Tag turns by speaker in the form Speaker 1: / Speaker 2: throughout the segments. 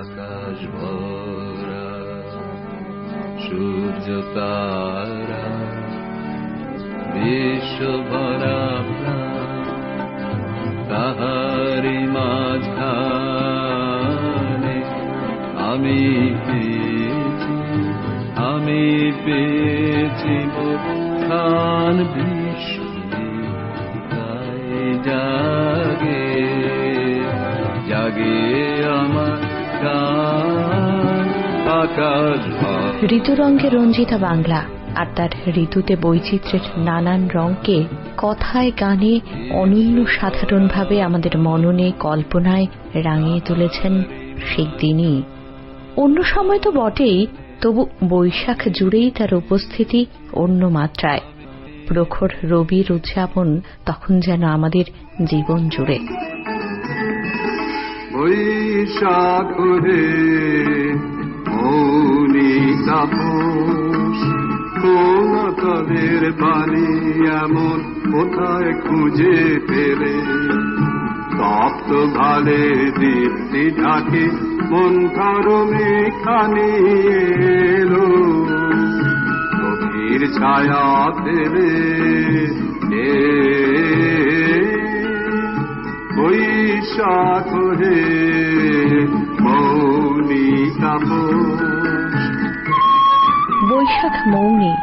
Speaker 1: আকাশ ভরা, সূর্য তারা, বিশ্ব ভরা তাহারি মাঝখানে আমি পেয়েছি আমি পেয়েছি, খান বৃষ্টি জাগে
Speaker 2: ঋতুরঙ্গে রঞ্জিতা বাংলা আর তার ঋতুতে বৈচিত্র্যের নানান রঙকে কথায় গানে অনন্য সাধারণভাবে আমাদের মননে কল্পনায় রাঙিয়ে তুলেছেন সেই দিনই অন্য সময় তো বটেই তবু বৈশাখ জুড়েই তার উপস্থিতি অন্য মাত্রায়। প্রখর রবির উদযাপন তখন যেন আমাদের জীবন জুড়ে।
Speaker 1: বৈশাখ রে মৌনি তাপস কোনাতলের পানি এমন কোথায় খুঁজে পেলে? তপ্ত ভালে দীপ্তি ঢাকে মন কারণে খানি এলো। গভীর ছায়া ফেলে এ। বৈশাখ হে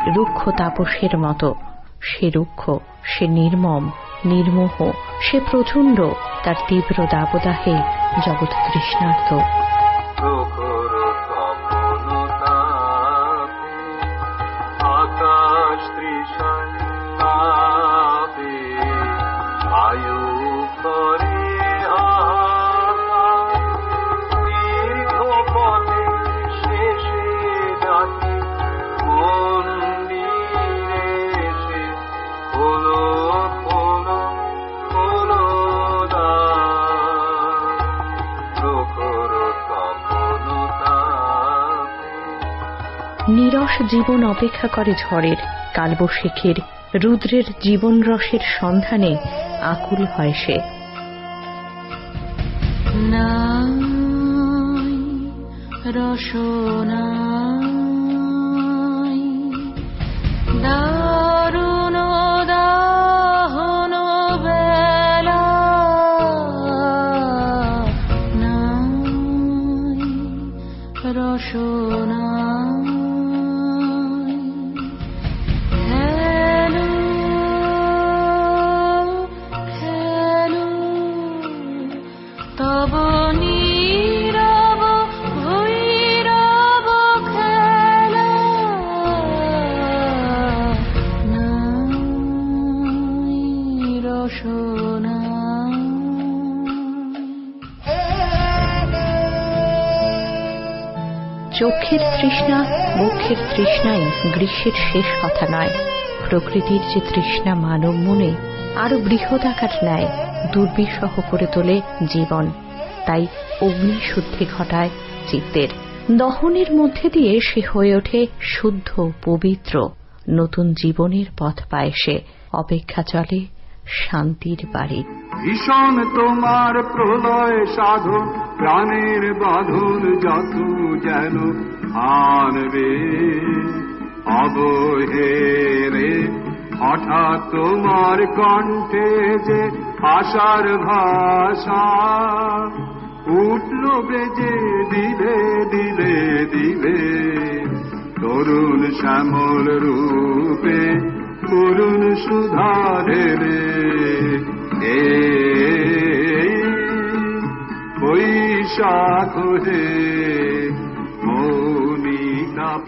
Speaker 2: রুক্ষ তাপসের মতো। সে রুক্ষ, সে নির্মম, নির্মোহ, সে প্রচণ্ড, তার তীব্র দাবদাহে জগৎ তৃষ্ণার্ত। নিরস জীবন অপেক্ষা করে ঝড়ের কালবশেখের রুদ্রের জীবন রসের সন্ধানে আকুল হয় সে। রসনাই চোখের তৃষ্ণা, মুখের তৃষ্ণাই গ্রীষ্মের শেষ কথা নয়। প্রকৃতির যে তৃষ্ণা মানব মনে, আরও বৃহৎ আকার নেয়, দুর্বিষহ করে তোলে জীবন। তাই অগ্নি শুদ্ধি ঘটায় চিত্তের। দহনের মধ্যে দিয়ে সে হয়ে ওঠে শুদ্ধ, পবিত্র। নতুন জীবনের পথ পায় সে। অপেক্ষা চলে শান্তির বাড়ি।
Speaker 1: ভীষণ তোমার প্রলয় সাধন, প্রাণের বাঁধন যত যেন আনবে। অবহে রে, হঠাৎ তোমার কণ্ঠে যে আশার ভাষা উঠল বেজে দিলে দিলে দিলে। তরুণ শ্যামল রূপে করুণ সুধারে রে এ বৈশাখ হে মৌনি তাপ